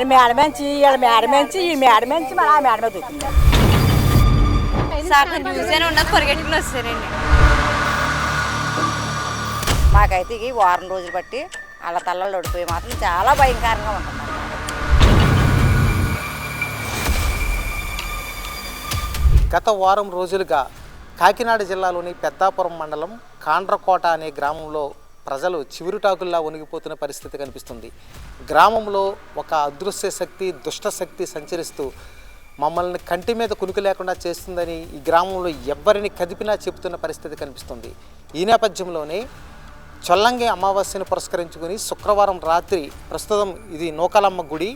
ఆయన మేడ మంచి వీళ్ళ మేడ మంచి ఈ మేడ మంచి మరి ఆ మేడ మీద దూకింది సార్ చూసాను ఉన్నది పరిగెట్టుకుని వస్తారండి మాకైతే ఈ వారం రోజులు బట్టి వాళ్ళ తల్లలు ఒడిపోయి మాత్రం చాలా భయంకరంగా ఉంటుంది గత వారం రోజులుగా కాకినాడ జిల్లాలోని పెద్దాపురం మండలం కాండ్రకోట అనే గ్రామంలో ప్రజలు చివురుటాకుల్లా వణిగిపోతున్న పరిస్థితి కనిపిస్తుంది. గ్రామంలో ఒక అదృశ్య శక్తి దుష్ట శక్తి సంచరిస్తూ మమ్మల్ని కంటి మీద కునుకు లేకుండా చేస్తుందని ఈ గ్రామంలో ఎవ్వరిని కదిపినా చెబుతున్న పరిస్థితి కనిపిస్తుంది. ఈ నేపథ్యంలోనే చొల్లంగి అమావాస్యను పురస్కరించుకుని శుక్రవారం రాత్రి ప్రస్తుతం ఇది నూకలమ్మ గుడి.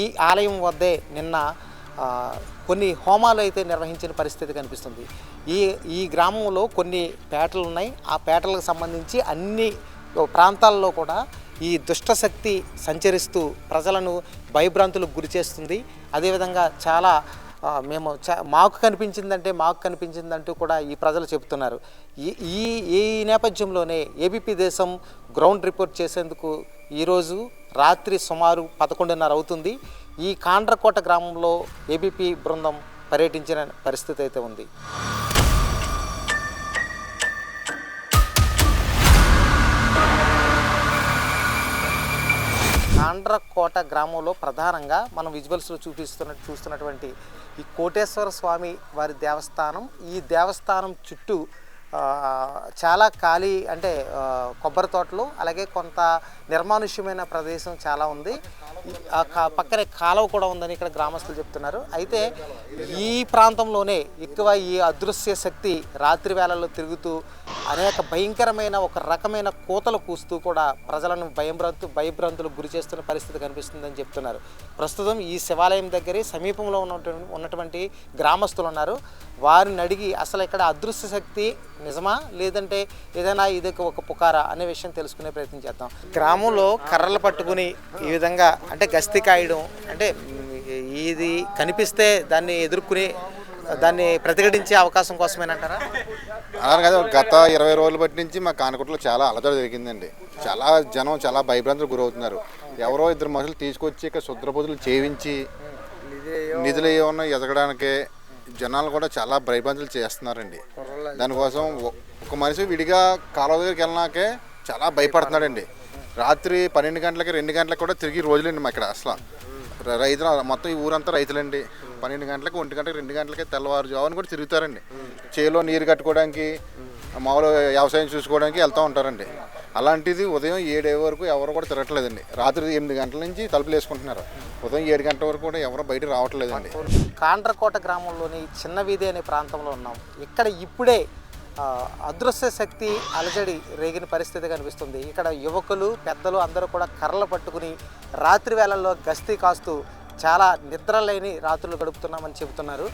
ఈ ఆలయం వద్దే నిన్న కొన్ని హోమాలు అయితే నిర్వహించిన పరిస్థితి కనిపిస్తుంది. ఈ ఈ గ్రామంలో కొన్ని పేటలు ఉన్నాయి ఆ పేటలకు సంబంధించి అన్ని ప్రాంతాల్లో కూడా ఈ దుష్టశక్తి సంచరిస్తూ ప్రజలను భయభ్రాంతులకు గురి చేస్తుంది. అదేవిధంగా చాలా మేము చ మాకు కనిపించిందంటే మాకు కనిపించిందంటూ కూడా ఈ ప్రజలు చెబుతున్నారు. ఈ ఈ ఈ నేపథ్యంలోనే ఏబీపీ దేశం గ్రౌండ్ రిపోర్ట్ చేసేందుకు ఈరోజు రాత్రి సుమారు పదకొండున్నర అవుతుంది. ఈ కాండ్రకోట గ్రామంలో ఏబీపీ బృందం పర్యటించిన పరిస్థితి అయితే ఉంది. కాండ్రకోట గ్రామంలో ప్రధానంగా మనం విజువల్స్లో చూపిస్తున్న చూస్తున్నటువంటి ఈ కోటేశ్వర స్వామి వారి దేవస్థానం. ఈ దేవస్థానం చుట్టూ చాలా ఖాళీ అంటే కొబ్బరి తోటలు అలాగే కొంత నిర్మానుష్యమైన ప్రదేశం చాలా ఉంది. ఆ కా- పక్కనే కాలువ కూడా ఉందని ఇక్కడ గ్రామస్తులు చెప్తున్నారు. అయితే ఈ ప్రాంతంలోనే ఎక్కువ ఈ అదృశ్య శక్తి రాత్రి వేళల్లో తిరుగుతూ అనేక భయంకరమైన ఒక రకమైన కూతలు కూస్తూ కూడా ప్రజలను భయభ్రాంతు భయభ్రాంతులు గురి చేస్తున్న పరిస్థితి కనిపిస్తుందని చెప్తున్నారు. ప్రస్తుతం ఈ శివాలయం దగ్గరే సమీపంలో ఉన్నటువంటి ఉన్నటువంటి గ్రామస్తులు ఉన్నారు. వారిని అడిగి అసలు ఇక్కడ అదృశ్య శక్తి నిజమా? లేదంటే ఏదైనా ఇది ఒక పుకారా అనే విషయం తెలుసుకునే ప్రయత్నం చేద్దాం. గ్రామంలో కర్రలు పట్టుకుని ఈ విధంగా అంటే గస్తీ కాయడం అంటే ఇది కనిపిస్తే దాన్ని ఎదుర్కొని దాన్ని ప్రతిఘటించే అవకాశం కోసమేనంటారా అలా కాదు గత ఇరవై రోజుల బట్టి నుంచి మా కానకొట్లో చాలా అలజడి జరిగిందండి. చాలా జనం చాలా భయభ్రాంతులకు గురవుతున్నారు. ఎవరో ఇద్దరు మనుషులు తీసుకొచ్చి ఇక్కడ శుద్రబుద్ధులు చేయించి నిధులు ఏమన్నా ఎదగడానికే జనాలు కూడా చాలా భయభ్రాంతులు చేస్తున్నారండి. దానికోసం ఒక మనిషి విడిగా కాలువ దగ్గరికి వెళ్ళినాకే చాలా భయపడుతున్నాడండి. రాత్రి పన్నెండు గంటలకి రెండు గంటలకు కూడా తిరిగి రోజులండి మా ఇక్కడ అసలు. రైతులు మొత్తం ఈ ఊరంతా రైతులండి. పన్నెండు గంటలకు ఒంటి గంటకి రెండు గంటలకి తెల్లవారుజామున కూడా తిరుగుతారండి. చేలో నీరు కట్టుకోవడానికి మామూలు వ్యవసాయం చూసుకోవడానికి వెళ్తూ ఉంటారండి. అలాంటిది ఉదయం ఏడు వరకు ఎవరు కూడా తిరగట్లేదండి. రాత్రి ఎనిమిది గంటల నుంచి తలుపులు వేసుకుంటున్నారు. ఉదయం ఏడు గంటల వరకు కూడా ఎవరు బయట రావట్లేదండి. కాండ్రకోట గ్రామంలోని చిన్న వీధి అనే ప్రాంతంలో ఉన్నాం. ఇక్కడ ఇప్పుడే అదృశ్య శక్తి అలజడి రేగిన పరిస్థితి కనిపిస్తుంది. ఇక్కడ యువకులు పెద్దలు అందరూ కూడా కర్రలు పట్టుకుని రాత్రి వేళల్లో గస్తీ కాస్తూ చాలా నిద్రలేని రాత్రులు గడుపుతున్నామని చెబుతున్నారు.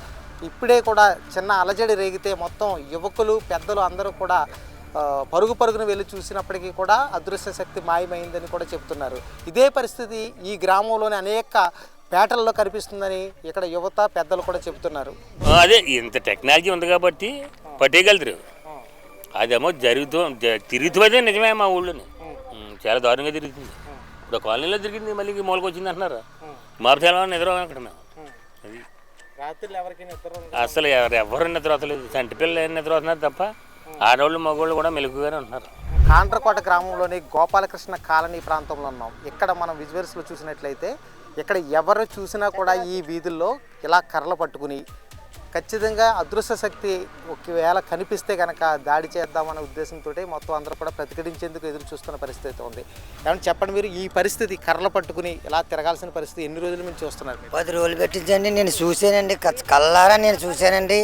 ఇప్పుడే కూడా చిన్న అలజడి రేగితే మొత్తం యువకులు పెద్దలు అందరూ కూడా పరుగు పరుగున వెళ్ళి చూసినప్పటికీ కూడా అదృశ్య శక్తి మాయమైందని కూడా చెప్తున్నారు. ఇదే పరిస్థితి ఈ గ్రామంలోని అనేక పేటల్లో కనిపిస్తుందని ఇక్కడ యువత పెద్దలు కూడా చెబుతున్నారు. అదే ఇంత టెక్నాలజీ ఉంది కాబట్టి పట్టేయగలుగుతారు అదేమో జరుగుతూ తిరుగుతుంది నిజమే మా ఊళ్ళోని. చాలా దారుణంగా తిరుగుతుంది. ఇప్పుడు కాలనీలో తిరిగింది మళ్ళీ మూలకి వచ్చింది అంటున్నారు. మా చాలా నిద్ర అక్కడ మేము. అది అసలు ఎవరు ఎవరు నిద్ర వస్తలేదు చంటి పిల్లలు నిద్ర వస్తున్నారు తప్ప ఆడవాళ్ళు మగవాళ్ళు కూడా మెలుగుగానే ఉంటున్నారు కాండ్రకోట గ్రామంలోని గోపాలకృష్ణ కాలనీ ప్రాంతంలో ఉన్నాం. ఇక్కడ మనం విజువల్స్లో చూసినట్లయితే ఇక్కడ ఎవరు చూసినా కూడా ఈ వీధుల్లో ఇలా కర్రలు పట్టుకుని ఖచ్చితంగా అదృశ్య శక్తి ఒకవేళ కనిపిస్తే కనుక దాడి చేద్దామనే ఉద్దేశంతో మొత్తం అందరూ కూడా ప్రతిఘటించేందుకు ఎదురు చూస్తున్న పరిస్థితి ఉంది. ఏమంటే చెప్పండి మీరు ఈ పరిస్థితి కర్రలు పట్టుకుని ఇలా తిరగాల్సిన పరిస్థితి ఎన్ని రోజుల నుంచి చూస్తున్నారు పది రోజులు పెట్టించండి నేను చూశానండి కల్లారా కళ్ళారా నేను చూశానండి.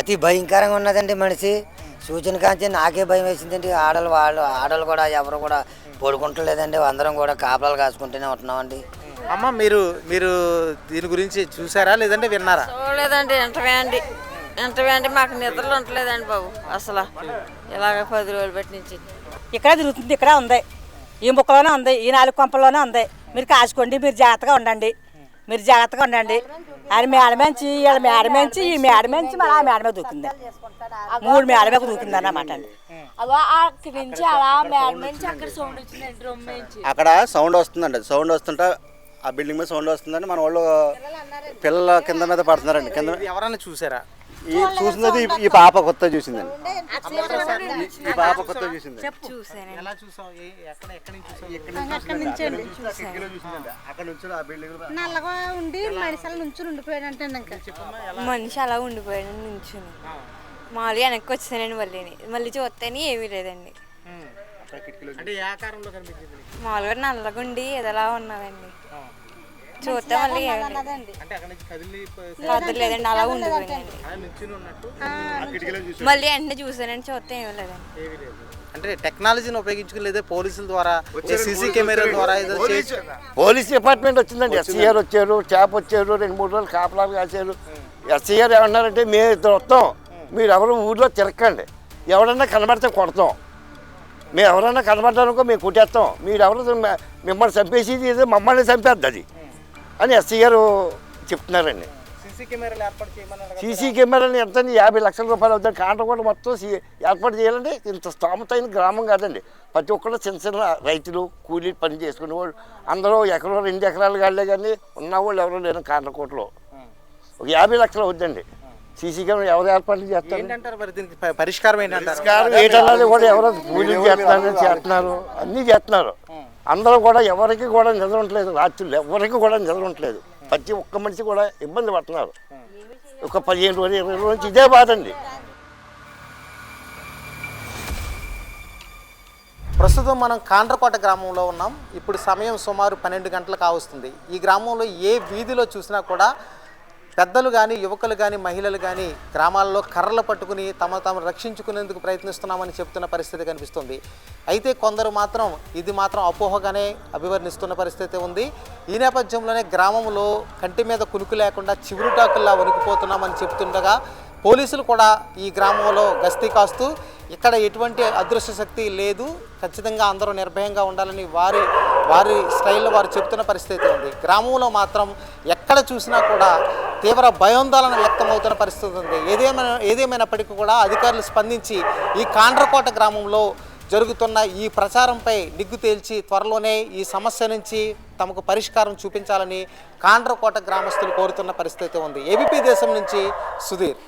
అతి భయంకరంగా ఉన్నదండి మనిషి. సూచన కాంచి నాకే భయం వేసిందండి. ఆడలు వాళ్ళు ఆడలు కూడా ఎవరు కూడా పడుకుంటలేదండి. అందరం కూడా కాపలాలు కాసుకుంటూనే ఉంటున్నామండి. అమ్మ మీరు మీరు దీని గురించి చూసారా లేదంటే విన్నారా? చూడలేదండి ఎంటవే అండి. ఎంటవే అండి మాకు నిద్రలు ఉండలేదండి బాబు అసలు. ఇలాగ పది రోజులు బట్టి నుంచి. ఇక్కడ తిరుగుతుంది ఇక్కడ ఉంది. ఈ ముక్కలోనే ఉంది ఈ నాలుగు కొంపల్లోనే ఉంది. మీరు కాసుకోండి మీరు జాగ్రత్తగా ఉండండి. మీరు జాగ్రత్తగా ఉండండి. ఆయన మేడ మంచి వీళ్ళ మేడ మంచి ఈ మేడ మంచి మరి ఆ మేడ మీద దూకింది. మూడు మేడ మీద దూకింది అన్నమాట అండి. అగో అక్కడి నుంచి అలా మేడ నుంచి అక్కడ సౌండ్ వచ్చిందండి రొమ్మ నుంచి. అక్కడ సౌండ్ వస్తుందండి. సౌండ్ వస్తుంటే ఆ బిల్డింగ్ మీద సౌండ్ వస్తుందని మన వాళ్ళు పిల్లల కింద మీద పడుతున్నారండి. కింద ఎవరైనా చూసారా? ఈ చూసినది ఈ- పాప కొత్త చూసిందండి. ఈ- పాప కొత్త చూసింది. ఎలా చూసావు? ఏ- ఎక్కడ ఎక్కడి నుంచి చూసావు? అక్కడ నుంచి ఆ బిల్డింగ్ నల్లగా ఉండి మనిషిలో నుంచి ఉండిపోయాడంటే ఇంకా. మనిషి అలా ఉండిపోయాడు నుంచుని. మామూలుగా వెనక్కి వచ్చానండి మళ్ళీ మళ్ళీ చూస్తేనే ఏమీ లేదండి. అంటే ఏ ఆకారంలో కనిపించింది నీకు? మామూలుగా నల్లగుండి ఏదోలా ఉన్నదండి. చూస్తే మళ్ళీ. అంటే అక్కడ నుంచి కదిలి కదలేదండి అలా ఉండిపోయిందండి నిల్చుని ఉన్నట్టు మళ్ళీ వెంటనే చూసానండి చూస్తే ఏమీ లేదండి. ఏమీ లేదు. అంటే టెక్నాలజీని ఉపయోగించుకుని లేదా పోలీసుల ద్వారా సీసీ కెమెరా ద్వారా ఏదో చేసి పోలీస్ డిపార్ట్మెంట్ వచ్చిందండి ఎస్సీఆర్ వచ్చారు ట్యాప్ వచ్చారు రెండు మూడు రోజులు కాపలాలు కాశారు. ఎస్సీఆర్ ఏమన్నారంటే మేము ఇద్దరు వస్తాం. మీరు ఎవరు ఊర్లో తిరగండి ఎవరన్నా కనబడితే కొడతాం. మేము ఎవరన్నా కనబడ్డారనుకో మేము కొట్టేస్తాం. మీరు ఎవరు మిమ్మల్ని చంపేసి మమ్మల్ని చంపేద్ది అది. అని ఎస్సీఆర్ చెప్తున్నారండి. సీసీ కెమెరాలు ఎంత యాభై లక్షల రూపాయలు అవుతుంది కాంట కూడా మొత్తం ఏర్పాటు చేయాలంటే ఇంత స్తోమతైన గ్రామం కాదండి. ప్రతి ఒక్కరు చిన్న చిన్న రైతులు కూలీ పని చేసుకునే వాళ్ళు. అందరూ ఎకరం రెండు ఎకరాలు కాలే కానీ ఉన్న వాళ్ళు ఎవరు లేరు కాండ్రకోటలో ఒక యాభై లక్షలు అవుద్దండి. సీసీ కెమెరా ఎవరు ఏర్పాట్లు చేస్తారు? ఏంటంటారు మరి దీనికి ప- పరిష్కారం ఏంటంటారు? పరిష్కారం ఏటన్నది కూడా ఎవరో కూలీలు చేస్తున్నారు చేస్తున్నారు? అన్నీ చేస్తున్నారు. అందరూ కూడా ఎవరికి కూడా నిద్ర ఉండలేదు రాత్రులు ఎవరికి కూడా నిద్ర ఉండలేదు ప్రతి ఒక్క మనిషి కూడా ఇబ్బంది పడుతున్నారు. ఒక పదిహేను రోజులు ఇరవై రోజుల నుంచి ఇదే బాధ అండి. ప్రస్తుతం మనం కాండ్రకోట గ్రామంలో ఉన్నాం. ఇప్పుడు సమయం సుమారు పన్నెండు గంటలకు కావస్తుంది ఈ గ్రామంలో ఏ వీధిలో చూసినా కూడా పెద్దలు కానీ యువకులు కానీ మహిళలు కానీ గ్రామాల్లో కర్రలు పట్టుకుని తమ తాము రక్షించుకునేందుకు ప్రయత్నిస్తున్నామని చెప్తున్న పరిస్థితి కనిపిస్తుంది. అయితే కొందరు మాత్రం ఇది మాత్రం అపోహగానే అభివర్ణిస్తున్న పరిస్థితి ఉంది. ఈ నేపథ్యంలోనే గ్రామంలో కంటి మీద కునుకు లేకుండా చివురుటాకుల్లా వణికిపోతున్నామని చెప్తుండగా పోలీసులు కూడా ఈ గ్రామంలో గస్తీ కాస్తూ ఇక్కడ ఎటువంటి అదృశ్య శక్తి లేదు. ఖచ్చితంగా అందరూ నిర్భయంగా ఉండాలని వారి వారి స్టైల్లో వారు చెప్తున్న పరిస్థితి ఉంది. గ్రామంలో మాత్రం ఎక్కడ చూసినా కూడా తీవ్ర భయోందోళన వ్యక్తమవుతున్న పరిస్థితి ఉంది. ఏదేమైనా ఏదేమైనప్పటికీ కూడా అధికారులు స్పందించి ఈ కాండ్రకోట గ్రామంలో జరుగుతున్న ఈ ప్రచారంపై నిగ్గు తేల్చి త్వరలోనే ఈ సమస్య నుంచి తమకు పరిష్కారం చూపించాలని కాండ్రకోట గ్రామస్తులు కోరుతున్న పరిస్థితి ఉంది. ఏబీపీ దేశం నుంచి సుధీర్.